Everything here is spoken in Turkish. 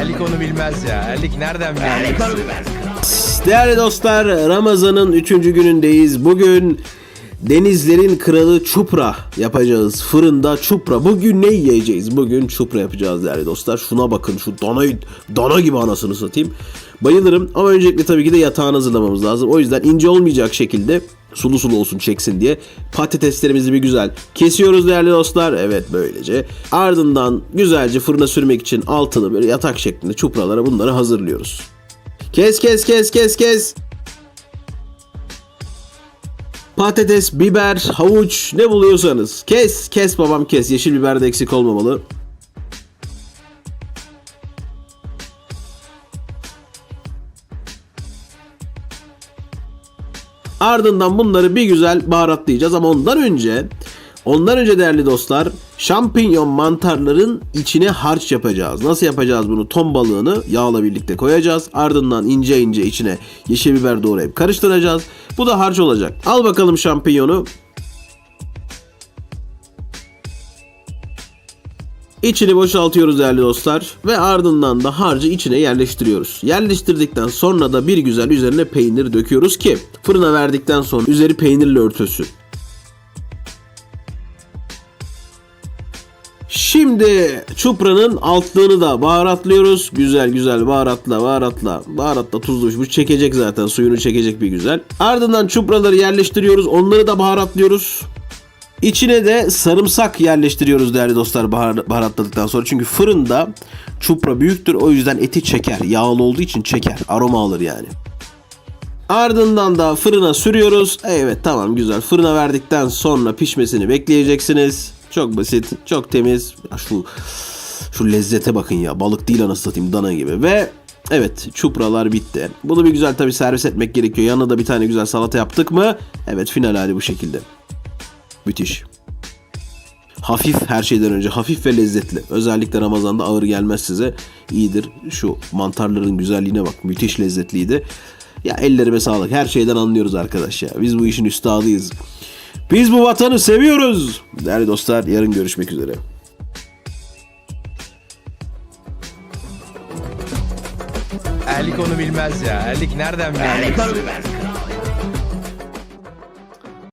Erlik onu bilmez ya. Erlik nereden bilir? Değerli dostlar Ramazan'ın 3. günündeyiz. Bugün denizlerin kralı çupra yapacağız. Fırında çupra. Bugün ne yiyeceğiz? Bugün çupra yapacağız değerli dostlar. Şuna bakın şu dana, dana gibi anasını satayım. Bayılırım ama öncelikle tabii ki de yatağını hazırlamamız lazım. O yüzden ince olmayacak şekilde sulu sulu olsun çeksin diye patateslerimizi bir güzel kesiyoruz değerli dostlar. Evet böylece. Ardından güzelce fırına sürmek için altını böyle yatak şeklinde çupralara bunları hazırlıyoruz. Kes kes kes kes kes. Patates, biber, havuç ne buluyorsanız kes kes babam kes. Yeşil biber de eksik olmamalı. Ardından bunları bir güzel baharatlayacağız ama ondan önce ondan önce değerli dostlar şampinyon mantarların içine harç yapacağız. Nasıl yapacağız bunu? Ton balığını yağla birlikte koyacağız. Ardından ince ince içine yeşil biber doğrayıp karıştıracağız. Bu da harç olacak. Al bakalım şampinyonu. İçini boşaltıyoruz değerli dostlar ve ardından da harcı içine yerleştiriyoruz. Yerleştirdikten sonra da bir güzel üzerine peynir döküyoruz ki fırına verdikten sonra üzeri peynirle örtülsün. Şimdi çupranın altlığını da baharatlıyoruz. Güzel güzel baharatla baharatla. Baharatla tuzlu bu çekecek zaten suyunu çekecek bir güzel. Ardından çupraları yerleştiriyoruz. Onları da baharatlıyoruz. İçine de sarımsak yerleştiriyoruz değerli dostlar bahar, baharatladıktan sonra. Çünkü fırında çupra büyüktür. O yüzden eti çeker. Yağlı olduğu için çeker. Aroma alır yani. Ardından da fırına sürüyoruz. Evet tamam güzel. Fırına verdikten sonra pişmesini bekleyeceksiniz. Çok basit, çok temiz. Şu şu lezzete bakın ya. Balık değil anasını satayım dana gibi. Ve evet çupralar bitti. Bunu bir güzel tabii servis etmek gerekiyor. Yanına da bir tane güzel salata yaptık mı? Evet final hali bu şekilde. Müthiş. Hafif her şeyden önce hafif ve lezzetli. Özellikle Ramazan'da ağır gelmez size. İyidir. Şu mantarların güzelliğine bak. Müthiş lezzetliydi. Ya ellerime sağlık. Her şeyden anlıyoruz arkadaş ya. Biz bu işin üstadıyız. Biz bu vatanı seviyoruz. Değerli dostlar yarın görüşmek üzere. Erlik onu bilmez ya. Erlik nereden bilir?